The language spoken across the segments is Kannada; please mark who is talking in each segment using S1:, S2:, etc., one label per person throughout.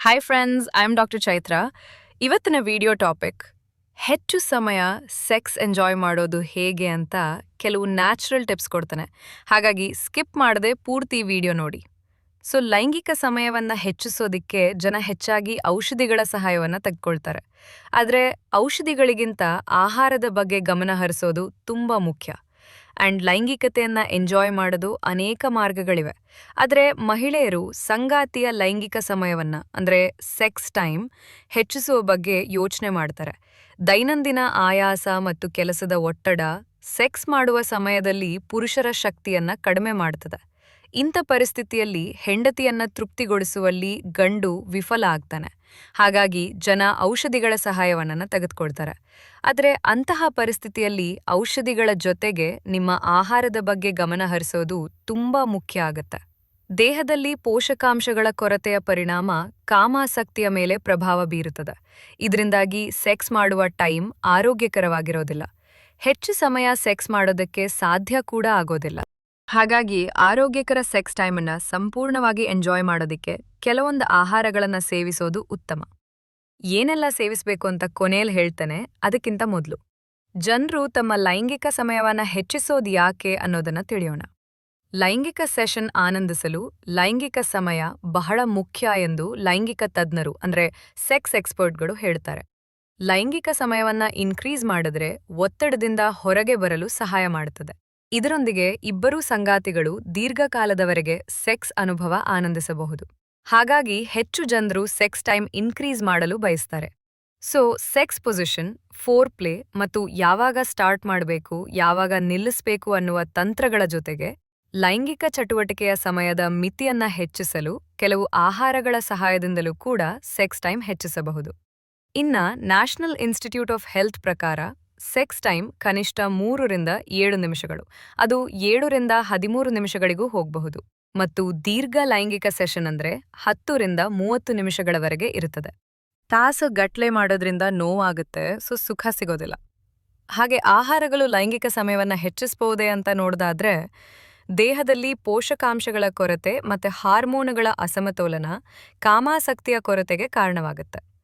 S1: Hi friends I am doctor Chaitra ಇವತ್ತಿನ ವಿಡಿಯೋ ಟಾಪಿಕ್ ಹೆಚ್ಚು ಸಮಯ ಸೆಕ್ಸ್ ಎಂಜಾಯ್ ಮಾಡೋದು ಹೇಗೆ ಅಂತ ಕೆಲವು ನ್ಯಾಚುರಲ್ ಟಿಪ್ಸ್ ಕೊಡ್ತಾನೆ. ಹಾಗಾಗಿ ಸ್ಕಿಪ್ ಮಾಡದೆ ಪೂರ್ತಿ ವಿಡಿಯೋ ನೋಡಿ. ಸೊ ಲೈಂಗಿಕ ಸಮಯವನ್ನ ಹೆಚ್ಚಿಸೋದಿಕ್ಕೆ ಜನ ಹೆಚ್ಚಾಗಿ ಔಷಧಿಗಳ ಸಹಾಯವನ್ನ ತೆಗೆದುಕೊಳ್ತಾರೆ. ಆದರೆ ಔಷಧಿಗಳಿಗಿಂತ ಆಹಾರದ ಬಗ್ಗೆ ಗಮನ ಹರಿಸೋದು ತುಂಬಾ ಮುಖ್ಯ. ಆ್ಯಂಡ್ ಲೈಂಗಿಕತೆಯನ್ನು ಎಂಜಾಯ್ ಮಾಡೋದು ಅನೇಕ ಮಾರ್ಗಗಳಿವೆ. ಆದರೆ ಮಹಿಳೆಯರು ಸಂಗಾತಿಯ ಲೈಂಗಿಕ ಸಮಯವನ್ನ, ಅಂದ್ರೆ ಸೆಕ್ಸ್ ಟೈಮ್ ಹೆಚ್ಚಿಸುವ ಬಗ್ಗೆ ಯೋಚನೆ ಮಾಡ್ತಾರೆ. ದೈನಂದಿನ ಆಯಾಸ ಮತ್ತು ಕೆಲಸದ ಒತ್ತಡ ಸೆಕ್ಸ್ ಮಾಡುವ ಸಮಯದಲ್ಲಿ ಪುರುಷರ ಶಕ್ತಿಯನ್ನ ಕಡಿಮೆ ಮಾಡ್ತದೆ. ಇಂಥ ಪರಿಸ್ಥಿತಿಯಲ್ಲಿ ಹೆಂಡತಿಯನ್ನ ತೃಪ್ತಿಗೊಳಿಸುವಲ್ಲಿ ಗಂಡು ವಿಫಲ ಆಗ್ತಾನೆ. ಹಾಗಾಗಿ ಜನ ಔಷಧಿಗಳ ಸಹಾಯವನ್ನ ತೆಗೆದುಕೊಳ್ತಾರೆ. ಆದರೆ ಅಂತಹ ಪರಿಸ್ಥಿತಿಯಲ್ಲಿ ಔಷಧಿಗಳ ಜೊತೆಗೆ ನಿಮ್ಮ ಆಹಾರದ ಬಗ್ಗೆ ಗಮನ ಹರಿಸೋದು ತುಂಬಾ ಮುಖ್ಯ ಆಗುತ್ತೆ. ದೇಹದಲ್ಲಿ ಪೋಷಕಾಂಶಗಳ ಕೊರತೆಯ ಪರಿಣಾಮ ಕಾಮಾಸಕ್ತಿಯ ಮೇಲೆ ಪ್ರಭಾವ ಬೀರುತ್ತದೆ. ಇದರಿಂದಾಗಿ ಸೆಕ್ಸ್ ಮಾಡುವ ಟೈಮ್ ಆರೋಗ್ಯಕರವಾಗಿರೋದಿಲ್ಲ. ಹೆಚ್ಚು ಸಮಯ ಸೆಕ್ಸ್ ಮಾಡೋದಕ್ಕೆ ಸಾಧ್ಯ ಕೂಡ ಆಗೋದಿಲ್ಲ. ಹಾಗಾಗಿ ಆರೋಗ್ಯಕರ ಸೆಕ್ಸ್ ಟೈಮನ್ನ ಸಂಪೂರ್ಣವಾಗಿ ಎಂಜಾಯ್ ಮಾಡೋದಿಕ್ಕೆ ಕೆಲವೊಂದು ಆಹಾರಗಳನ್ನ ಸೇವಿಸೋದು ಉತ್ತಮ. ಏನೆಲ್ಲ ಸೇವಿಸಬೇಕು ಅಂತ ಕೊನೆಯಲ್ಲಿ ಹೇಳ್ತಾನೆ, ಅದಕ್ಕಿಂತ ಮೊದಲು. ಜನರು ತಮ್ಮ ಲೈಂಗಿಕ ಸಮಯವನ್ನ ಹೆಚ್ಚಿಸೋದು ಯಾಕೆ ಅನ್ನೋದನ್ನ ತಿಳಿಯೋಣ. ಲೈಂಗಿಕ ಸೆಷನ್ ಆನಂದಿಸಲು ಲೈಂಗಿಕ ಸಮಯ ಬಹಳ ಮುಖ್ಯ ಎಂದು ಲೈಂಗಿಕ ತಜ್ಞರು, ಅಂದ್ರೆ ಸೆಕ್ಸ್ ಎಕ್ಸ್ಪರ್ಟ್ಗಳು ಹೇಳ್ತಾರೆ. ಲೈಂಗಿಕ ಸಮಯವನ್ನ ಇನ್ಕ್ರೀಸ್ ಮಾಡಿದ್ರೆ ಒತ್ತಡದಿಂದ ಹೊರಗೆ ಬರಲು ಸಹಾಯ ಮಾಡುತ್ತದೆ ಇದರೊಂದಿಗೆ ಇಬ್ಬರೂ ಸಂಗಾತಿಗಳು ದೀರ್ಘಕಾಲದವರೆಗೆ ಸೆಕ್ಸ್ ಅನುಭವ ಆನಂದಿಸಬಹುದು. ಹಾಗಾಗಿ ಹೆಚ್ಚು ಜನರು ಸೆಕ್ಸ್ ಟೈಮ್ ಇನ್ಕ್ರೀಸ್ ಮಾಡಲು ಬಯಸ್ತಾರೆ. So, sex position, foreplay ಮತ್ತು ಯಾವಾಗ ಸ್ಟಾರ್ಟ್ ಮಾಡಬೇಕು, ಯಾವಾಗ ನಿಲ್ಲಿಸಬೇಕು ಅನ್ನುವ ತಂತ್ರಗಳ ಜೊತೆಗೆ ಲೈಂಗಿಕ ಚಟುವಟಿಕೆಯ ಸಮಯದ ಮಿತಿಯನ್ನ ಹೆಚ್ಚಿಸಲು ಕೆಲವು ಆಹಾರಗಳ ಸಹಾಯದಿಂದಲೂ ಕೂಡ ಸೆಕ್ಸ್ ಟೈಮ್ ಹೆಚ್ಚಿಸಬಹುದು. ಇನ್ನ ನ್ಯಾಷನಲ್ ಇನ್ಸ್ಟಿಟ್ಯೂಟ್ ಆಫ್ ಹೆಲ್ತ್ ಪ್ರಕಾರ ಸೆಕ್ಸ್ ಟೈಮ್ ಕನಿಷ್ಠ ಮೂರರಿಂದ ಏಳು ನಿಮಿಷಗಳು. ಅದು ಏಳರಿಂದ ಹದಿಮೂರು ನಿಮಿಷಗಳಿಗೂ ಹೋಗಬಹುದು. ಮತ್ತು ದೀರ್ಘ ಲೈಂಗಿಕ ಸೆಷನ್ ಅಂದ್ರೆ ಹತ್ತರಿಂದ ಮೂವತ್ತು ನಿಮಿಷಗಳವರೆಗೆ ಇರುತ್ತದೆ. ತಾಸು ಗಟ್ಲೆ ಮಾಡೋದ್ರಿಂದ ನೋವಾಗುತ್ತೆ, ಸೊ ಸುಖ ಸಿಗೋದಿಲ್ಲ. ಹಾಗೆ ಆಹಾರಗಳು ಲೈಂಗಿಕ ಸಮಯವನ್ನು ಹೆಚ್ಚಿಸಬಹುದೇ ಅಂತ ನೋಡೋದಾದ್ರೆ, ದೇಹದಲ್ಲಿ ಪೋಷಕಾಂಶಗಳ ಕೊರತೆ ಮತ್ತೆ ಹಾರ್ಮೋನುಗಳ ಅಸಮತೋಲನ, ಕಾಮಾಸಕ್ತಿಯ ಕೊರತೆಗೆ ಕಾರಣವಾಗುತ್ತೆ.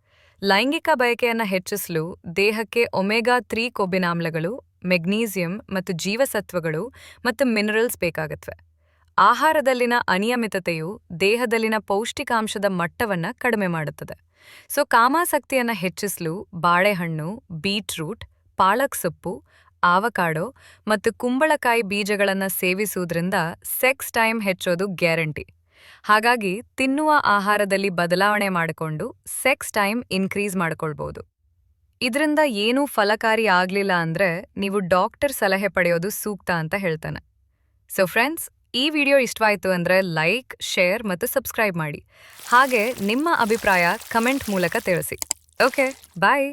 S1: ಲೈಂಗಿಕ ಬಯಕೆಯನ್ನು ಹೆಚ್ಚಿಸಲು ದೇಹಕ್ಕೆ ಒಮೆಗಾ ತ್ರೀ ಕೊಬ್ಬಿನಾಮ್ಲಗಳು, ಮೆಗ್ನೀಸಿಯಂ ಮತ್ತು ಜೀವಸತ್ವಗಳು ಮತ್ತು ಮಿನರಲ್ಸ್ ಬೇಕಾಗತ್ವೆ. ಆಹಾರದಲ್ಲಿನ ಅನಿಯಮಿತತೆಯು ದೇಹದಲ್ಲಿನ ಪೌಷ್ಟಿಕಾಂಶದ ಮಟ್ಟವನ್ನು ಕಡಿಮೆ ಮಾಡುತ್ತದೆ. ಸೊ ಕಾಮಾಸಕ್ತಿಯನ್ನು ಹೆಚ್ಚಿಸಲು ಬಾಳೆಹಣ್ಣು, ಬೀಟ್ರೂಟ್, ಪಾಲಕ್ ಸೊಪ್ಪು, ಆವಕಾಡೋ ಮತ್ತು ಕುಂಬಳಕಾಯಿ ಬೀಜಗಳನ್ನು ಸೇವಿಸುವುದರಿಂದ ಸೆಕ್ಸ್ ಟೈಮ್ ಹೆಚ್ಚೋದು ಗ್ಯಾರಂಟಿ. ಹಾಗಾಗಿ ತಿನ್ನುವ ಆಹಾರದಲ್ಲಿ ಬದಲಾವಣೆ ಮಾಡಿಕೊಂಡು ಸೆಕ್ಸ್ ಟೈಮ್ ಇನ್ಕ್ರೀಸ್ ಮಾಡ್ಕೊಳ್ಬೋದು. ಇದರಿಂದ ಏನೂ ಫಲಕಾರಿ ಆಗ್ಲಿಲ್ಲ ಅಂದ್ರೆ ನೀವು ಡಾಕ್ಟರ್ ಸಲಹೆ ಪಡೆಯೋದು ಸೂಕ್ತ ಅಂತ ಹೇಳ್ತಾನೆ. ಸೊ ಫ್ರೆಂಡ್ಸ್ ಈ ವಿಡಿಯೋ ಇಷ್ಟವಾಯಿತು ಅಂದ್ರೆ ಲೈಕ್ ಶೇರ್ ಮತ್ತು ಸಬ್ಸ್ಕ್ರೈಬ್ ಮಾಡಿ. ಹಾಗೆ ನಿಮ್ಮ ಅಭಿಪ್ರಾಯ ಕಮೆಂಟ್ ಮೂಲಕ ತಿಳಿಸಿ. Okay bye